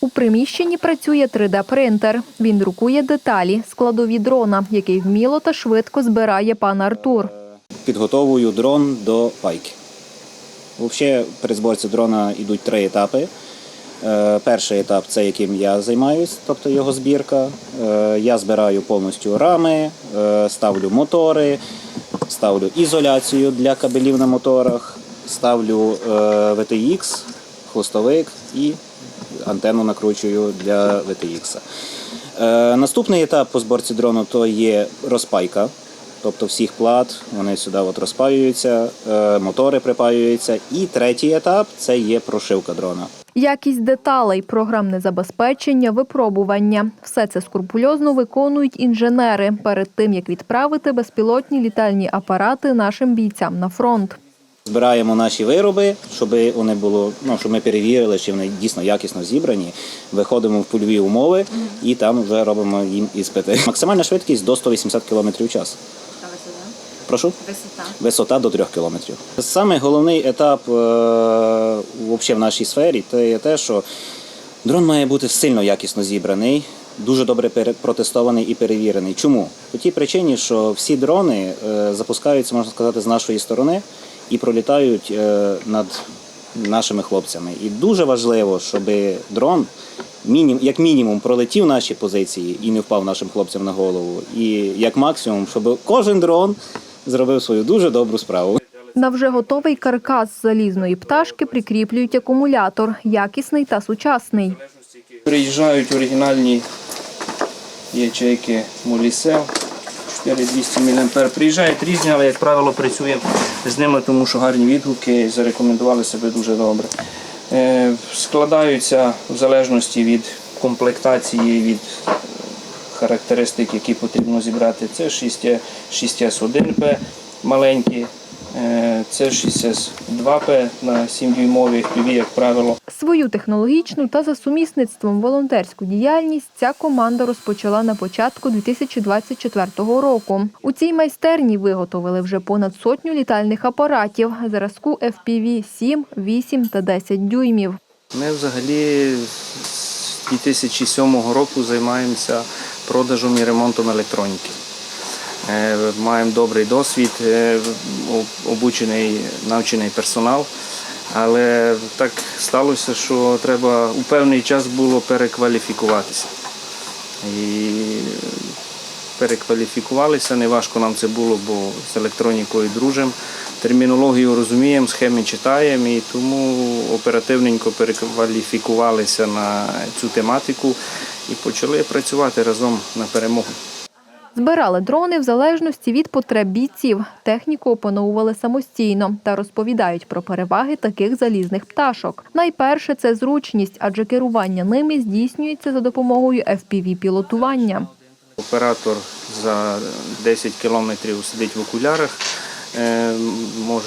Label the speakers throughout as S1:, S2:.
S1: У приміщенні працює 3D-принтер. Він друкує деталі, складові дрона, який вміло та швидко збирає пан Артур.
S2: Підготовую дрон до пайки. Взагалі, при зборці дрона йдуть три етапи. Е, Перший етап це яким я займаюсь, тобто його збірка. Е, Я збираю повністю рами, е, ставлю мотори, ставлю ізоляцію для кабелів на моторах, ставлю VTX, хвостовик і антенну накручую для VTX. Е, Наступний етап по зборці дрону то є розпайка. Тобто всіх плат, вони сюди от розпаюються, е, мотори припаюються. І третій етап це є прошивка дрона.
S1: Якість деталей, програмне забезпечення, випробування – все це скрупульозно виконують інженери перед тим, як відправити безпілотні літальні апарати нашим бійцям на фронт.
S2: Збираємо наші вироби, щоб вони було, ну щоб ми перевірили, чи вони дійсно якісно зібрані. Виходимо в польові умови і там вже робимо їм іспити. Максимальна швидкість до 180 км в час. Прошу.
S3: Висота.
S2: Висота до 3 кілометрів. Саме головний етап е, вообще в нашій сфері це є те, що дрон має бути сильно якісно зібраний, дуже добре протестований і перевірений. Чому? По тій причині, що всі дрони е, запускаються, можна сказати, з нашої сторони і пролітають е, над нашими хлопцями. І дуже важливо, щоб дрон як мінімум пролетів наші позиції і не впав нашим хлопцям на голову. І як максимум, щоб кожен дрон зробив свою дуже добру справу.
S1: На вже готовий каркас залізної пташки прикріплюють акумулятор, якісний та сучасний.
S4: Приїжджають оригінальні ячейки Молісел 4200 мА. Приїжджають різні, але, як правило, працюємо з ними, тому що гарні відгуки зарекомендували себе дуже добре. Е, Складаються в залежності від комплектації, від е, характеристик, які потрібно зібрати. Це 6S1P маленькі, е, це 6S2P на 7 дюймові FPV, як правило.
S1: Свою технологічну та за сумісництвом волонтерську діяльність ця команда розпочала на початку 2024 року. У цій майстерні виготовили вже понад сотню літальних апаратів зразку FPV 7, 8 та 10 дюймів.
S4: Ми взагалі з 2007 року займаємося продажем і ремонтом електроніки. Е, Маємо добрий досвід, е, обучений, навчений персонал. Але так сталося, що треба у певний час було перекваліфікуватися. І перекваліфікувалися, неважко нам це було, бо з електронікою дружимо. Термінологію розуміємо, схеми читаємо і тому оперативненько перекваліфікувалися на цю тематику і почали працювати разом на перемогу.
S1: Збирали дрони в залежності від потреб бійців. Техніку опановували самостійно та розповідають про переваги таких залізних пташок. Найперше це зручність, адже керування ними здійснюється за допомогою FPV-пілотування.
S4: Оператор за 10 кілометрів сидить в окулярах, е,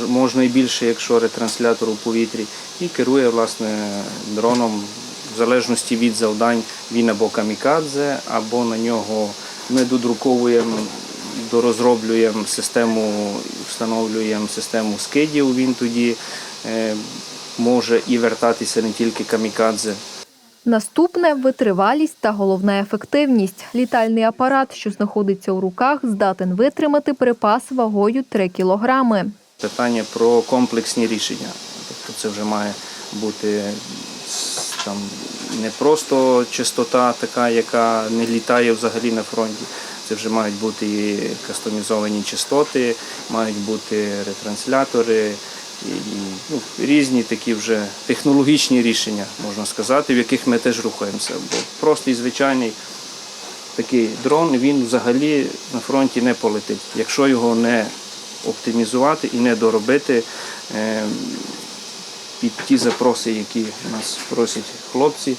S4: можна і більше, якщо ретранслятор у повітрі, і керує власне дроном в залежності від завдань. Він або камікадзе, або на нього ми додруковуємо, дорозроблюємо систему, встановлюємо систему скидів. Він тоді е, може і вертатися не тільки камікадзе,
S1: Наступне витривалість та головна ефективність. Літальний апарат, що знаходиться у руках, здатен витримати припас вагою 3 кілограми.
S4: питання про комплексні рішення. Тобто це вже має бути там не просто частота така, яка не літає взагалі на фронті. Це вже мають бути і кастомізовані частоти, мають бути ретранслятори і, ну, різні такі вже технологічні рішення, можна сказати, в яких ми теж рухаємося. Бо простий звичайний такий дрон він взагалі на фронті не полетить, якщо його не оптимізувати і не доробити е, під ті запроси, які нас просять хлопці.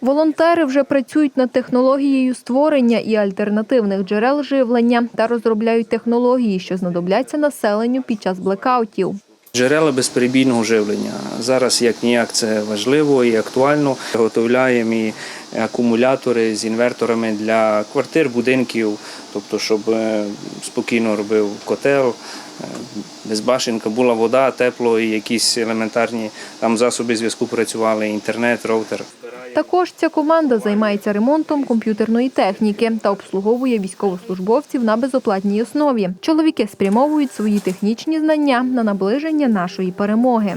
S1: Волонтери вже працюють над технологією створення і альтернативних джерел живлення та розробляють технології, що знадобляться населенню під час блекаутів.
S4: Джерела безперебійного живлення. Зараз як ніяк це важливо і актуально. Готовляємо і акумулятори з інверторами для квартир, будинків, тобто, щоб е, спокійно робив котел, без безбашенка, була вода, тепло і якісь елементарні там засоби зв'язку працювали, інтернет, роутер.
S1: Також ця команда займається ремонтом комп'ютерної техніки та обслуговує військовослужбовців на безоплатній основі. Чоловіки спрямовують свої технічні знання на наближення нашої перемоги.